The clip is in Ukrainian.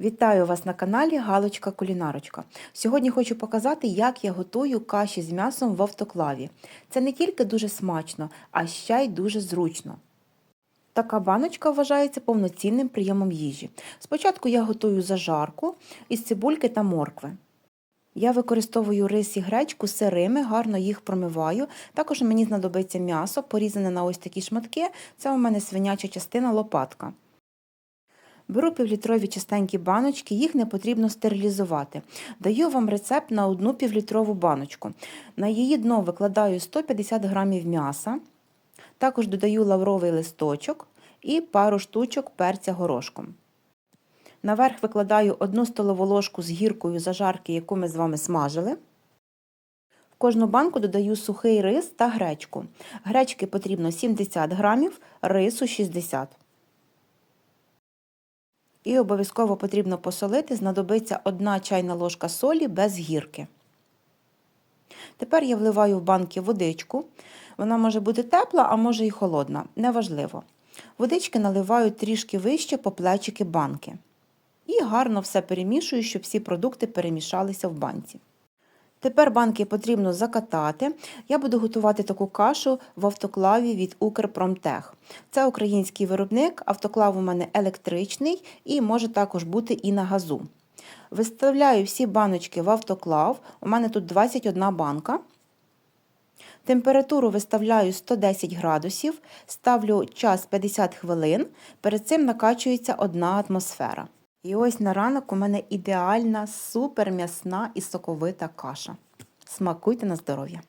Вітаю вас на каналі Галочка Кулінарочка. Сьогодні хочу показати, як я готую каші з м'ясом в автоклаві. Це не тільки дуже смачно, а ще й дуже зручно. Така баночка вважається повноцінним прийомом їжі. Спочатку я готую зажарку із цибульки та моркви. Я використовую рис і гречку сирими, гарно їх промиваю. Також мені знадобиться м'ясо, порізане на ось такі шматки. Це у мене свиняча частина лопатка. Беру півлітрові чистенькі баночки, їх не потрібно стерилізувати. Даю вам рецепт на одну півлітрову баночку. На її дно викладаю 150 грамів м'яса, також додаю лавровий листочок і пару штучок перця горошком. Наверх викладаю одну столову ложку з гіркою зажарки, яку ми з вами смажили. В кожну банку додаю сухий рис та гречку. Гречки потрібно 70 грамів, рису 60 і обов'язково потрібно посолити, знадобиться 1 чайна ложка солі без гірки. Тепер я вливаю в банки водичку. Вона може бути тепла, а може і холодна, неважливо. Водички наливаю трішки вище по плечики банки. І гарно все перемішую, щоб всі продукти перемішалися в банці. Тепер банки потрібно закатати. Я буду готувати таку кашу в автоклаві від Укрпромтех. Це український виробник, автоклав у мене електричний і може також бути і на газу. Виставляю всі баночки в автоклав. У мене тут 21 банка. Температуру виставляю 110 градусів, ставлю час 50 хвилин. Перед цим накачується одна атмосфера. І ось на ранок у мене ідеальна, супер м'ясна і соковита каша. Смакуйте на здоров'я!